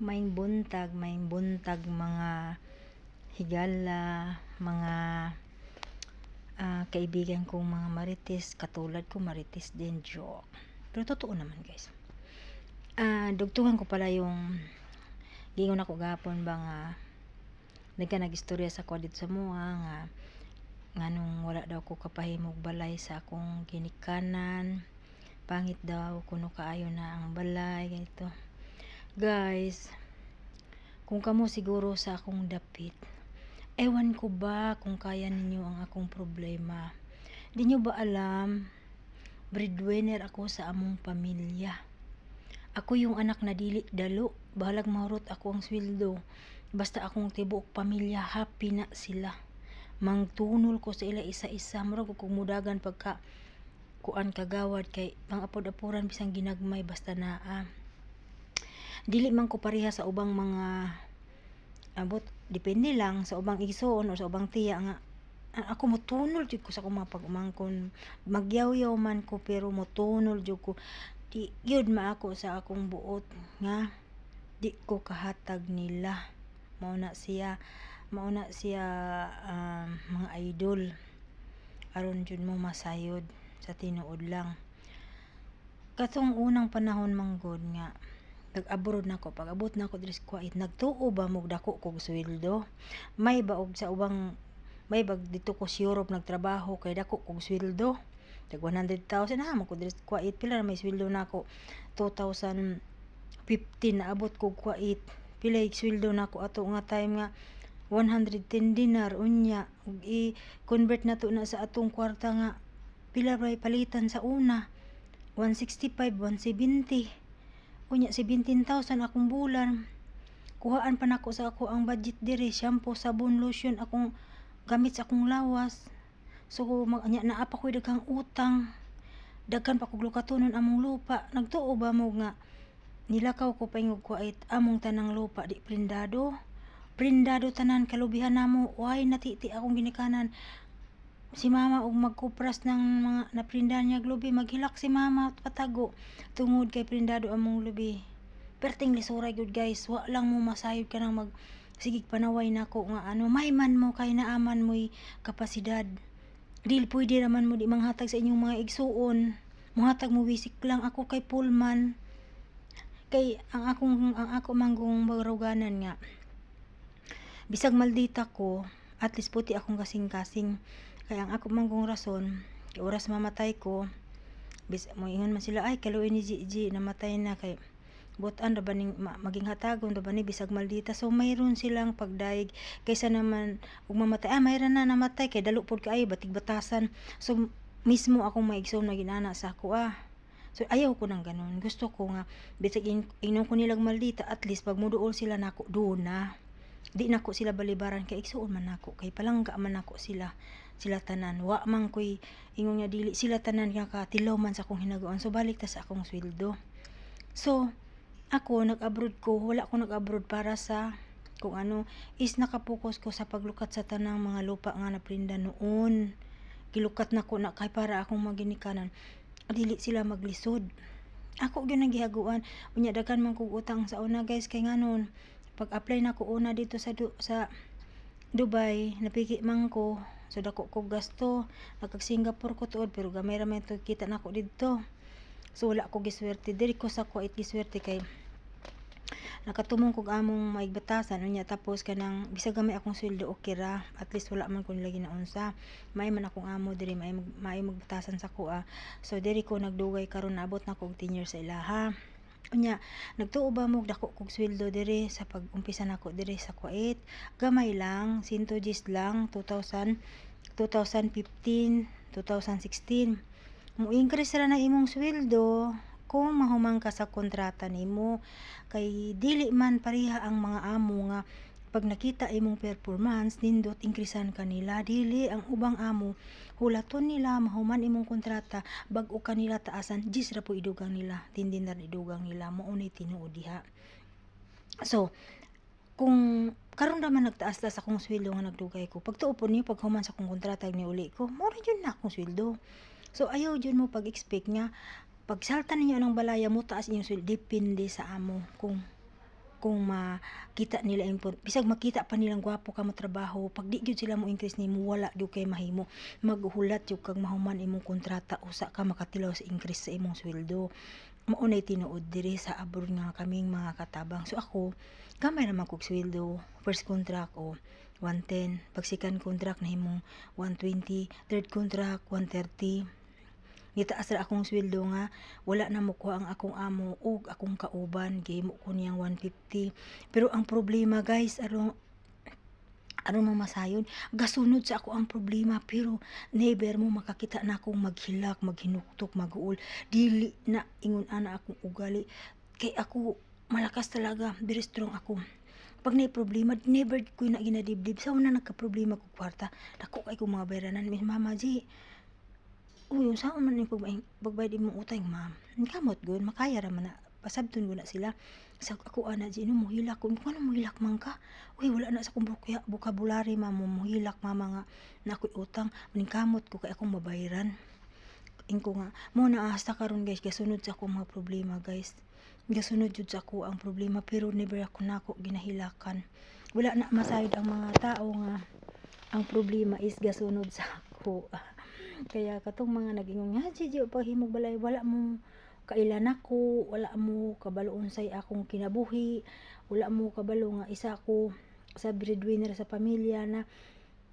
Maing buntag, maing buntag mga higala, mga ah, kaibigan kong mga marites, katulad ko marites din, joke. Pero totoo naman guys. Ah, dugtungan ko pala yung gingon ako gapon ba nga nagka nagistorya sa kwadit sa mua nga nganong wala daw ko kapahimog balay sa akong ginikanan pangit daw kuno kaayo na ang balay ganito guys kung kamo siguro sa akong dapit ewan ko ba kung kaya ninyo ang akong problema. Di nyo ba alam breadwinner ako sa among pamilya. Ako yung anak na dili dalo bahalag mahurot ako ang sweldo. Basta akong tibuok pamilya happy na sila. Mangtunol ko sa ila isa-isa murag ko mudagan pagka kuan kagawad kay pang-apod-apuran bisang ginagmay basta naa dili man ko pareha sa ubang mga abot depende lang sa ubang igsoon o sa ubang tiya nga ako motunol jud ko sa akong mga pag-umangkon magyaw-yaw man ko pero motunol jud ko. Di yun maako sa akong buot nga di ko kahatag nila. Mao na siya mao na siya um, mga idol. Aron jud mo masayod sa tinuod lang. Katong unang panahon manggod nga nag-abroad na ko pag abot na ko diri Kuwait nagtuo ba mo dako kog sweldo? May ba og sa ubang may bag dito ko sa Europe nagtrabaho kay dako kog sweldo? Tag 100,000 ha mo ko diri Kuwait pila na may sweldo nako 2015 na abot kog Kuwait. Pila sweldo nako ato nga time nga 110 dinar unya. I-convert na to na sa atong kwarta nga pila ba palitan sa una? 165 170 unya 17,000 akong bulan. Kuhaan pa nako sa ako ang budget diri. Shampoo sabon lotion akong gamit sa akong lawas. So mag nya naa pa koy daghang utang. Daghan pa kog lukatonon among lupa. Nagtuo ba mo nga nilakaw ko pa ingog kuwait among tanang lupa di prindado. Prindado tanan kalubihan namo. Why natiti akong ginikanan si mama og magkupras ng mga naprindahan niya lubi. Maghilak si mama at patago. Tungod kay prindado among lubi. Perting lisuray gyud guys. Wa lang mo masayod ka nang mag sigig panaway nako nga ano. May man mo kay naaman mo'y kapasidad. Dil pwede raman mo di manghatag sa inyong mga igsuon. Muhatag mo wisik lang ako kay Pullman. Kay ang akong ang ako manggong baruganan nga. Bisag maldita ko at least puti akong kasing-kasing kaya ang ako manggong rason kay oras mamatay ko bis mo ingon man sila ay kaluoy ni Gigi namatay na kay butan ra ba ning ma, maging hatagon ra ba ni bisag maldita so mayroon silang pagdaig kaysa naman ug mamatay ah mayroon na namatay kay dalo pod kaayo batig batasan so mismo akong maigsoon na ginana sa ako ah So ayaw ko nang ganun. Gusto ko nga bisag in, inom ko nilang maldita at least pag muduol sila nako doon na. Di nako sila balibaran kay igsuon man nako kay palangga man nako sila sila tanan. Wa man koy ingon nga dili sila tanan nga katilaw man sa akong hinaguan. So balik ta sa akong sweldo. So ako nag-abroad ko, wala ko nag-abroad para sa kung ano is nakapokus ko sa paglukat sa tanang mga lupa nga naprinda noon. Gilukat na ko na kay para akong maginikanan dili sila maglisod. Ako gyud nang gihaguan. Unya daghan man kog utang sa una guys kay nganon pag-apply na ko una dito sa du- sa Dubai, napiki man ko. So dako kog gasto. Nagkag Singapore ko tuod pero gamay ra man kita nako didto. So wala ko giswerte. Diri ko sa Kuwait giswerte kay nakatumong kog among maigbatasan unya. Tapos kanang bisag gamay akong sweldo okay ra. At least wala man ko nilagi na unsa. May man akong amo diri may mag, may magbatasan sa kuha so diri ko nagdugay karon naabot na kog 10 years sa ilaha unya nagtuo ba mo dako kog sweldo diri sa pag-umpisa nako diri sa Kuwait? Gamay lang 100 Gs lang 2000 2015 2016 mo increase ra na imong sweldo kung mahumang ka sa kontrata nimo. Kay dili man pareha ang mga amo nga pag nakita imong performance nindot increasean kanila dili ang ubang amo. Hulaton nila mahuman imong kontrata bag-o kanila taasan jis ra po idugang nila tindi na idugang nila ni tinuod diha. So kung karon raman nagtaas ta sa akong sweldo nga nagdugay ko pagtuo po niyo pag human sa akong kontrata ni uli ko rin yun na akong sweldo. So ayaw jud mo pag-expect nga pag salta ninyo ng balaya mo taas inyong sweldo depende sa amo kung kung makita nila impor bisag makita pa nilang gwapo ka mo trabaho pag di gyud sila mo increase nimo wala gyud kay mahimo. Maghulat jud kag mahuman imong kontrata usa ka makatilaw sa increase sa imong sweldo. Mao nay tinuod diri sa abroad nga kaming mga katabang. So ako gamay naman kog sweldo first contract o 110 pag second contract nahimong 120 third contract 130 gitaas ra akong sweldo nga wala na mo kuha ang akong amo ug akong kauban gihimo ko niyang 150 pero ang problema guys aron aron mo masayon gasunod sa ako ang problema pero never mo makakita na akong maghilak maghinuktok maguol. Dili na ingon ana akong ugali. Kay ako malakas talaga very strong ako. Pag may problema never ko na ginadibdib. Sa una nagka-problema ko kwarta dako kay kong mga bayranan Miss mama G Uy, saan man yung pagbayad, pagbayad imong utang, ma'am? Kamot gud, makaya ra man na. Pasabton ko na sila. Sa ako ana di no muhilak ko. Kung ano muhilak man ka? Uy, wala na sa kong buka- vocabulary, ma'am. mo Muhilak, mama nga. Na ako'y utang. Maning kamot ko kay akong mabayaran. Ingko nga. Mo na hasta karon guys. Gasunod sa akong mga problema, guys. Gasunod jud sa ako ang problema. Pero never ako nako ginahilakan. Wala na masayod ang mga tao nga ang problema is gasunod sa ako. Kaya katong mga nag-ingon nga, Gigi, pag himog balay, wala mo kailan ako, wala mo kabalo unsay akong kinabuhi, wala mo kabalo nga isa ako sa breadwinner sa pamilya na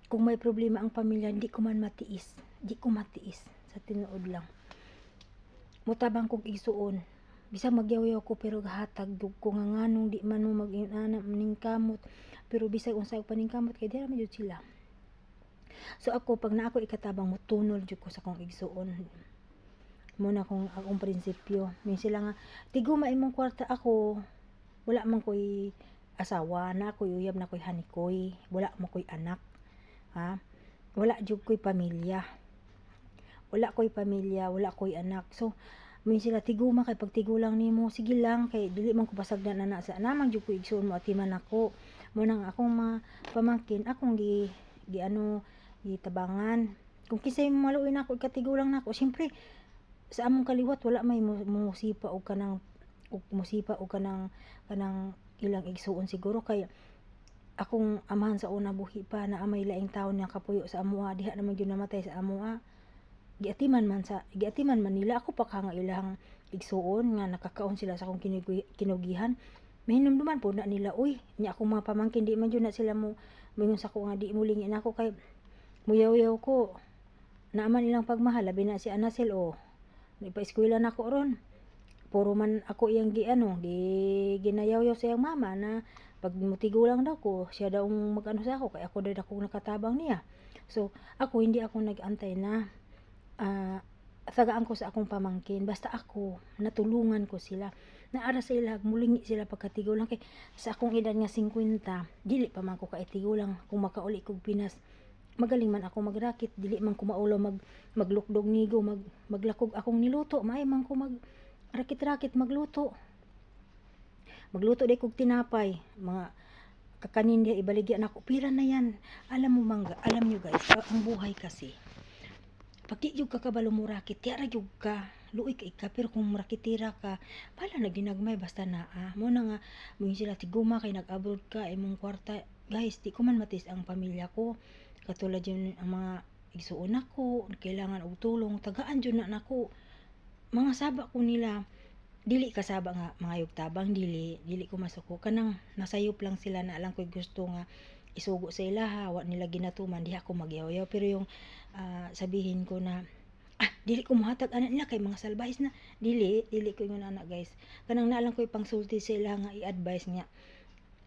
kung may problema ang pamilya, hindi ko man matiis. Hindi ko matiis sa tinuod lang. Mutabang kong isuon. Bisa magyaw ko pero hatag dug ko nga nganong di man mo mag-inana maning kamot. Pero bisag unsa og paningkamot kay dira man jud sila. So ako pag na ako ikatabang mo tunol jud ko sa kong igsuon. Muna kong akong prinsipyo. Min sila nga tiguma imong kwarta ako wala man koy asawa na koy uyab na koy hanikoy, wala mo koy anak. Ha? Wala jud koy pamilya. Wala koy pamilya, wala koy anak. So min sila tiguma kay pag tigulang nimo sige lang kay dili man ko pasagdan na sa namang jud ko igsuon mo atiman ako mo nang akong mga pamangkin akong gi gi ano gitabangan kung kisay maluoy na ako ikatigulang na ako syempre sa among kaliwat wala may mu- musipa og kanang og musipa og kanang kanang ilang igsuon siguro. Kay akong amahan sa una buhi pa na amay laing taon nga kapuyo sa amoa. Diha naman gyud namatay sa amoa. Giatiman man sa giatiman man nila. Ako pa ka nga ilang igsuon nga nakakaon sila sa akong kinugi- kinugihan. Mahinumduman po na nila uy nya akong mga pamangkin di man jud na sila mo mingon sa ko nga di mulingin ako. Kay muyaw-yaw ko. Naaman ilang pagmahal labi na si Anasel o ipa-eskwela na ko ron. Puro man ako iyang gi ano gi ginayaw-yaw sa iyang mama na pag mutigulang daw ko siya daw mag-ano sa ako kay ako daw ako nakatabang niya. So ako hindi ako nag-antay na ah tagaan ko sa akong pamangkin. Basta ako natulungan ko sila. Naara sa ilag mulingi sila pagkatigulang kay sa akong edad nga 50 dili pa man ko kaitigulang kung makauli kog Pinas magaling man ako magrakit dili man ko maulo mag maglukdog nigo mag maglakog akong niluto. Maay man ko mag rakit-rakit magluto. Magluto day kog tinapay. Mga kakanin dia ibaligyan ako. Pira na yan. Alam mo mangga alam nyo guys ang buhay kasi pag di yung kakabalo mo rakit tiara yung ka luoy ka ika pero kung rakitira ka pala na ginagmay basta na ah mo na nga mo sila tiguma kay nag-abroad ka imong kwarta guys di ko man matis ang pamilya ko. Katulad yun ang mga igsuon ako kailangan og tulong. Tagaan jud na nako. Mga saba ko nila dili kasaba nga mga yugtabang dili dili ko masuko. Kanang nasayop lang sila na lang ko'y gusto nga isugo sa ilaha wa nila ginatuman di ako magyaw pero yung ah, sabihin ko na ah dili ko mohatag anak nila kay mga salbahis na. Dili dili ko ingon anak guys. Kanang na lang ko'y pangsulti sa ilaha nga i-advise nga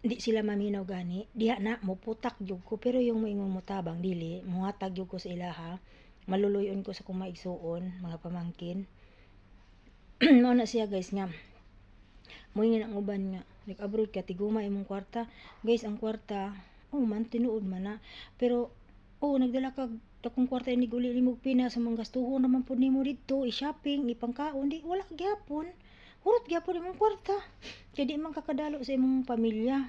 di sila maminaw gani diha na muputak jud ko. Pero yung moingon mo tabang dili muhatag jud ko sa ilaha maluluyon ko sa kung maigsuon mga pamangkin. Mao na siya guys nga. Moingin ang uban nga. Nag-abroad ka tiguma imong kwarta. Guys ang kwarta oh man tinuod man na pero oh nagdala kag dakong kwarta ini uli nimo pina sa mga gastuhon naman pud nimo didto i-shopping ipangkaon di wala gyapon hurot gyapon imong kwarta. Kay di man kakadalo sa imong pamilya.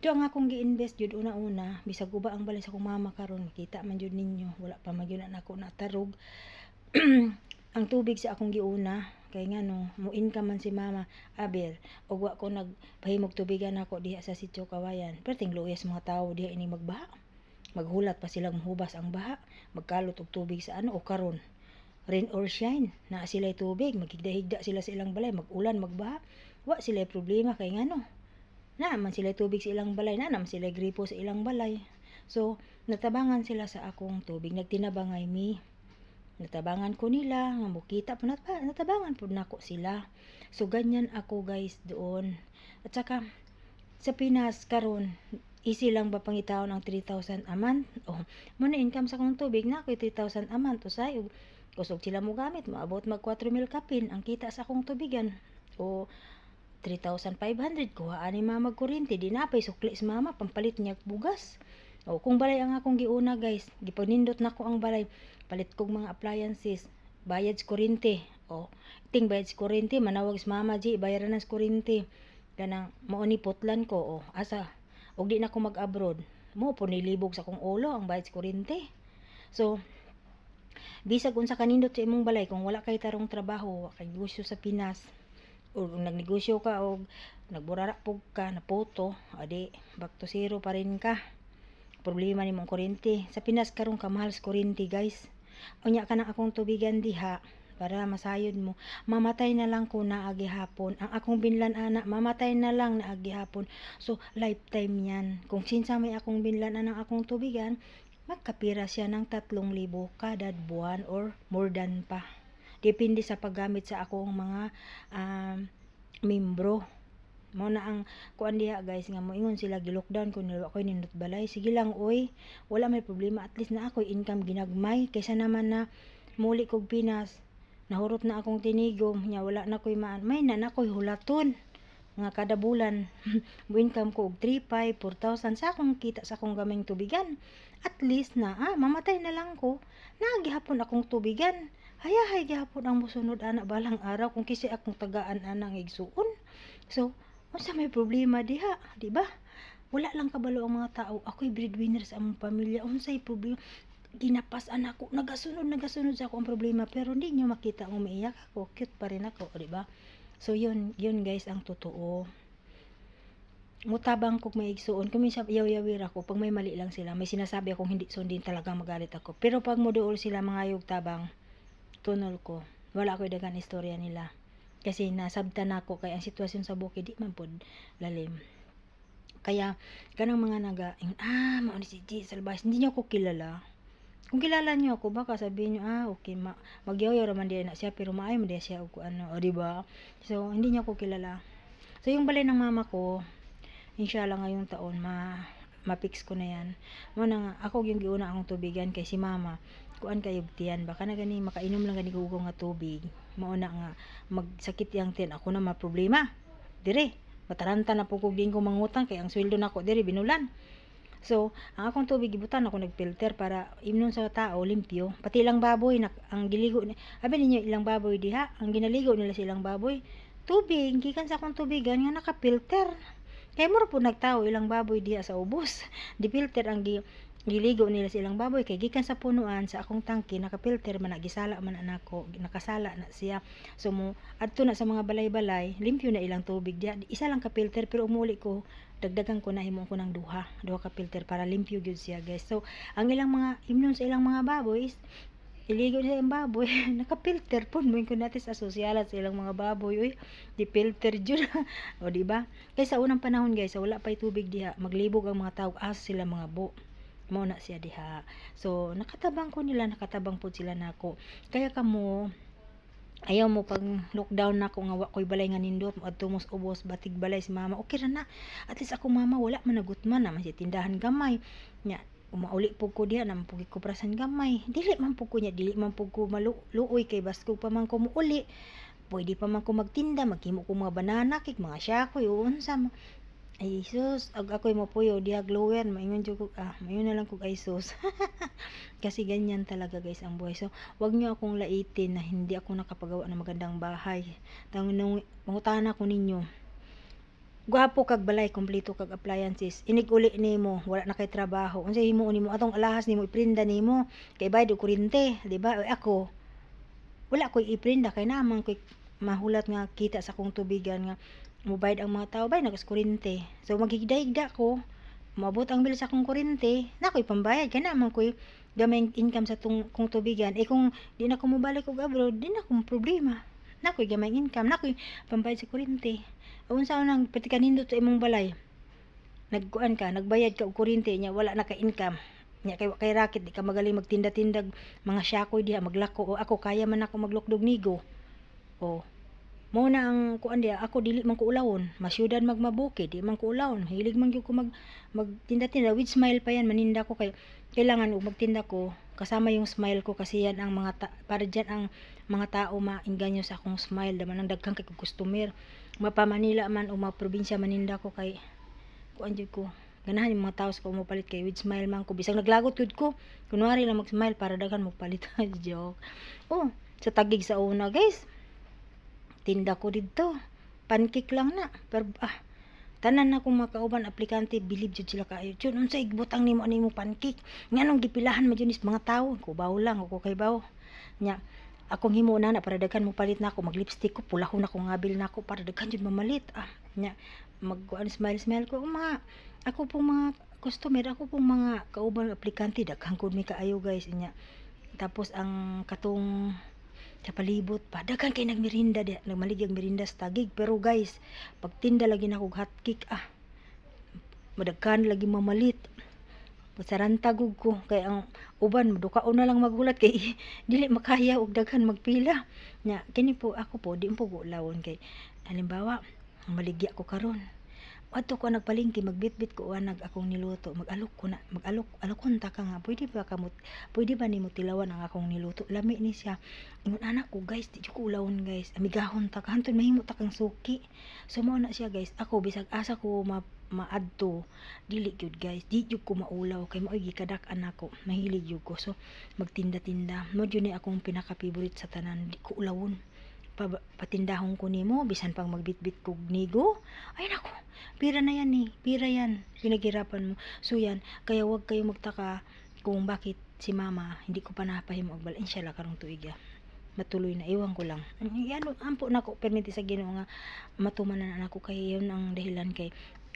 Diyo ang akong gi-invest jud una-una. Bisag uba ang balay sa akong mama karon. Kita man jud ninyo wala pa man gyud na ako natarog ang tubig sa akong giuna kay ngano mo income man si mama. Aber og wa ko nagpahimog tubigan ako diha sa sitio kawayan. Perting luyas mga tawo diha ini magbaha. Maghulat pa silang mahubas ang baha. Magkalot og tubig sa ano o karon rain or shine. Na sila tubig. Maghigda-higda sila sa ilang balay. Magulan magbaha. Wa sila problema kay ngano na man sila tubig sa ilang balay. Na naman sila gripo sa ilang balay. So natabangan sila sa akong tubig. Nagtinabangay mi. Natabangan ko nila. Nga mukita po nat natabangan po nako sila. So ganyan ako guys doon. At saka sa Pinas karon easy lang ba pangitawon ang 3,000 a month? Oh mo na income sa akong tubig. Na ako 3,000 a month. Usay kusog sila mo gamit maabot mag 4,000 kapin ang kita sa akong tubigan. O 3,500 kuha ani mama magkuryente di napay sukli sa mama pampalit niya bugas. O kung balay ang akong giuna guys gipanindot nako ang balay palit kog mga appliances bayad sa kuryente o ting bayad sa kuryente manawag sa mama ji bayaran na sa kuryente kanang mao ni putlan ko o asa og di na ko mag abroad mo po nilibog sa kong ulo ang bayad sa kuryente so bisag unsa kanindot sa imong balay kung wala kay tarong trabaho wa kay negosyo sa Pinas o nagnegosyo ka og nagburara pug ka na poto adi back to zero pa rin ka. Problema ni mong kuryente. Sa Pinas karon kamahal sa kuryente guys. Unya ka na akong tubigan diha para masayod mo. Mamatay na lang ko na agi hapon. Ang akong binlan ana mamatay na lang na agi hapon. So lifetime yan. Kung sinsa may akong binlan anang akong tubigan magkapira siya ng 3,000 kada buwan or more than pa. Depende sa paggamit sa akong mga um, membro. Mo na ang kuan diha guys nga moingon sila gi-lockdown ko nila ako nindot balay. Sige lang oy. Wala may problema. At least na ako income ginagmay. Kaysa naman na muli kog Pinas nahurot na akong tinigom nya wala na koy maan may na na koy hulaton nga kada bulan mo income ko og 3,500 4,000 sa akong kita sa akong gaming tubigan at least na ah mamatay na lang ko. Nagihapon akong tubigan. Hayahay gihapon ang musunod ana balang araw kung kisi akong tagaan anang igsuon. So unsa may problema diha di ba? Wala lang kabalo ang mga tao. Ako'y breadwinner sa among pamilya. Unsay problema? Ginapasan ako. Nagasunod nagasunod sa ako ang problema pero hindi nyo makita umiiyak ako. Cute pa rin ako di ba so yun yun guys ang totoo. Mutabang kog may igsuon kung minsan yaw-yawir ako pag may mali lang sila may sinasabi akong hindi sundin talagang magalit ako. Pero pag moduol sila mga yug tabang tunol ko. Wala ko dagan istorya nila. Kasi nasabtan ako kay ang sitwasyon sa bukid di man pod lalim. Kaya kanang mga naga ah mao ni si G hindi niyo ako kilala kung kilala niyo ako baka sabihin niyo ah okay ma magyaw-yaw diya na siya pero maayo man diya siya og ano o di ba? So hindi niyo ako kilala. So yung balay ng mama ko inshallah ngayong taon ma ma-fix ko na yan. Mo na ako yung giuna akong tubigan kay si mama. Kuan kayo tiyan baka na gani makainom lang gani gugo nga tubig. Mao na nga magsakit yang tiyan ako na ma problema dire mataranta na pugog din ko mangutang kay ang sweldo nako dire binulan So, ang akong tubig gibutan ako nagfilter para imnon sa tao limpyo. Pati ilang baboy na ang giligo ni Abi ninyo ilang baboy diha, ang ginaligo nila silang baboy tubig gikan sa akong tubigan nga naka-filter. Kay mo po nagtao ilang baboy diha sa ubos. Di filter ang gi giligo nila silang baboy kay gikan sa punuan sa akong tangke naka-filter man nagisala man anako nakasala na siya. So mo adto na sa mga balay-balay limpyo na ilang tubig diha isa lang ka filter pero umuli ko dagdagan ko na himo ko ng duha. Duha ka filter para limpyo gyud siya guys. So ang ilang mga imnon sa ilang mga baboy is iligo nila yung baboy naka-filter po mo ko natin sa sosyalan sa ilang mga baboy. Uy di filter jud o di ba? Kay sa unang panahon guys wala pay tubig diha maglibog ang mga tao as sila mga bo mo na siya diha. So nakatabang ko nila nakatabang po sila nako. Kaya kamo ayaw mo pag lockdown na ako nga wa ko'y balay nga nindot mo adto mos ubos batig balay si mama. Okay ra na. At least ako mama wala man nagutman na si tindahan gamay. Nya umauli pug ko diha nang pugi ko prasan gamay. Dili man pug ko nya dili man pug ko maluoy kay basko pa man ko muuli pwede pa man ko magtinda maghimo ko mga banana cake mga syakoy unsa ay sus ag ako'y mapuyo. Diha glower maingon jud ko. Ah mayon na lang kog ay sus kasi ganyan talaga guys ang buhay. So wag niyo akong laitin na hindi ako nakapagawa ng magandang bahay. Tanong mangutana ko ninyo. Gwapo kag balay kompleto kag appliances. Inig uli nimo. Wala na kay trabaho. Unsay himo nimo? Atong alahas nimo iprinda nimo. Kay bayad og kuryente di ba? Ako wala koy iprinda. Kay naman koy mahulat nga kita sa akong tubigan nga mubayad ang mga tao bay nagas kuryente so maghigda-higda ko. Maabot ang bill sa akong kuryente na ko'y pambayad kana man ko'y gamay income sa tung kong tubigan. Eh kung di na ko mobalik og abroad di na ko problema. Na ko'y gamay income na ko'y pambayad sa kuryente unsa nang patikan nindot sa imong balay. Nagkuan ka nagbayad ka og kuryente nya wala na ka income. Nya kay kay racket di ka magaling magtinda-tindag. Mga syakoy diha maglako o ako kaya man ako maglukdog nigo. O mo na ang kuan diha ako dili man ko ulawon. Masyudan magmabuki di man ko ulawon. Hilig man gyud ko mag magtinda-tinda. With smile pa yan maninda ko. Kay kailangan ug magtinda ko. Kasama yung smile ko kasi yan ang mga ta- para diyan ang mga tao maingganyo sa akong smile. Daman ang daghang kay customer. Mapa Manila man o mga probinsya maninda ko kay kuan jud ko. Ganahan yung mga tao sa palit kay with smile man ko. Bisag naglagot jud ko kunwari lang mag-smile para daghan mo palit joke. Oh sa tagig sa una guys tinda ko dito. Pancake lang na. Pero ah tanan na kong makauban aplikante believe jud sila kaayo. Jud unsa igbutang nimo nimo pancake? Nganong gipilahan mo jud is mga tawo ko bawo lang ako kay bawo. Nya akong himo na na para daghan mo palit na ako mag lipstick ko pulahon ako ngabil na ako para daghan jud mamalit. Ah nya mag smile smile ko. Mga ako pong mga customer ako pong mga kauban aplikante daghan ko mi kaayo guys. Nya tapos ang katong sa palibot pa. Daghan kay nagmerinda di nagmaligya og merinda sa tagig. Pero guys pagtinda lagi na kog hotcake ah. Madaghan lagi mamalit. Pasarantagog ko. Kay ang uban dukaon na lang maghulat kay dili makaya og daghan magpila. Nya kini po ako po di po ko lawon kay halimbawa maligya ko karon Adto ko nagpalingki magbitbit ko anag akong niluto. Magalok ko na magalok alokon ta ka nga. Pwede ba kamot pwede ba nimo tilawan ang akong niluto? Lami ni siya. Ingon anak ko guys di ko ulawon guys. Amigahon ta ka. Hantud mahimo ta kang suki. So mo na siya guys. Ako bisag asa ko ma maadto dili gyud guys. Di jud ko maulaw. Kay mao gikadak anako mahilig jud ko. So magtinda-tinda. Mo jud ni akong pinaka favorite sa tanan. Di ko ulawon pa, patindahon ko nimo bisan pang magbitbit kog nigo. Ay nako pira na yan ni pira yan pinaghirapan mo. So yan kaya wag kayo magtaka kung bakit si mama hindi ko pa napahimo og bal inshallah karong tuig ya. Matuloy na iwan ko lang. Yan ampo na ko permiti sa Ginoo nga matuman na ako kay yun ang dahilan kay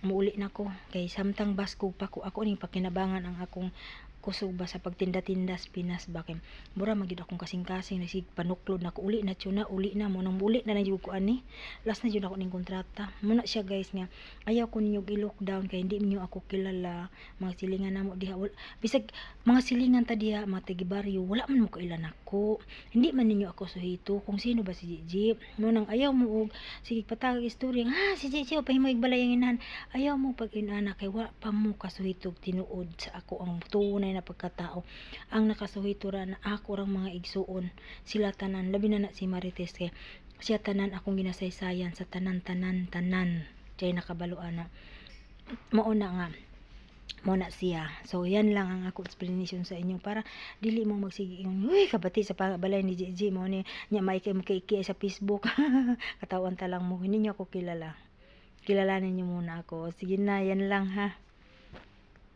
muuli na ko kay samtang basko pa ko ako ning pakinabangan ang akong kusog ba sa pagtinda-tinda sa Pinas ba kay mura magid akong kasing-kasing na sig panuklod na uli na tuna uli na mo nang uli na na jud ko ani. Last na jud ako ning kontrata. Muna siya guys nga ayaw ko ninyo i-lockdown kay hindi niyo ako kilala. Mga silingan namo diha bisag mga silingan ta diha mga tagibaryo wala man mo ko ilan ako. Hindi man ninyo ako suhito kung sino ba si Gigi mo nang ayaw mo og sige patagag istorya nga ah, si Gigi pahimo igbalay ang inahan. Ayaw mo pag inana kay wala pa mo kasuhitog tinuod sa ako ang tunay na pagkatao ang nakasuhito ra na ako rang mga igsuon sila tanan labi na na si Marites kay siya tanan akong ginasaysayan sa tanan tanan tanan kay nakabaluan na mao na nga mo na siya. So, yan lang ang ako explanation sa inyo para dili mo magsige ingon, uy, kabati sa balay ni Gigi mo ni nya may kay makiki sa Facebook. Katawan ta lang mo, hindi niyo ako kilala. Kilalanin niyo muna ako. Sige na, yan lang ha.